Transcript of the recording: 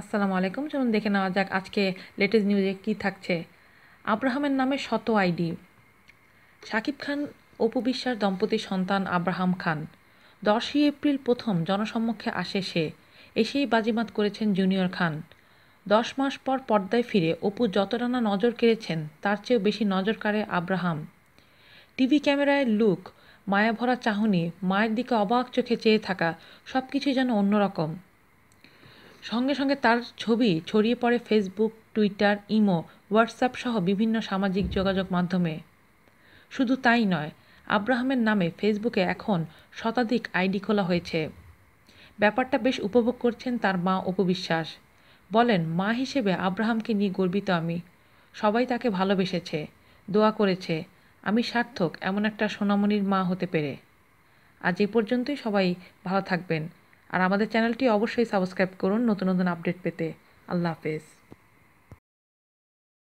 আসসালামু আলাইকুম। চলুন দেখে নেওয়া যাক আজকে লেটেস্ট নিউজে কি থাকছে। আব্রাহামের নামে শত আইডি। শাকিব খান, অপু বিশ্বাস দম্পতির সন্তান আব্রাহাম খান। দশই এপ্রিল প্রথম জনসম্মুখে আসে সে। এসেই বাজিমাত করেছেন জুনিয়র খান। দশ মাস পর পর্দায় ফিরে অপু যত না নজর কেড়েছেন, তার চেয়েও বেশি নজর কাড়ে আব্রাহাম। টিভি ক্যামেরায় লুক, মায়াভরা চাহনি, মায়ের দিকে অবাক চোখে চেয়ে থাকা সব কিছুই যেন অন্যরকম। সঙ্গে সঙ্গে তার ছবি ছড়িয়ে পড়ে ফেসবুক টুইটার ইমো হোয়াটসঅ্যাপ সহ বিভিন্ন সামাজিক যোগাযোগ মাধ্যমে। শুধু তাই নয়, আব্রাহামের নামে ফেসবুকে এখন শতাধিক আইডি খোলা হয়েছে। ব্যাপারটা বেশ উপভোগ করছেন তার মা উপবিশ্বাস বলেন, মা হিসেবে আব্রাহামকে নিয়ে গর্বিত আমি। সবাই তাকে ভালোবেসেছে, দোয়া করেছে। আমি সার্থক, এমন একটা সোনামণির মা হতে পেরে। আজ এই পর্যন্তই সবাই ভালো থাকবেন। আর আমাদের চ্যানেলটি অবশ্যই সাবস্ক্রাইব করুন। নতুন নতুন আপডেট পেতে। আল্লাহ হাফেজ।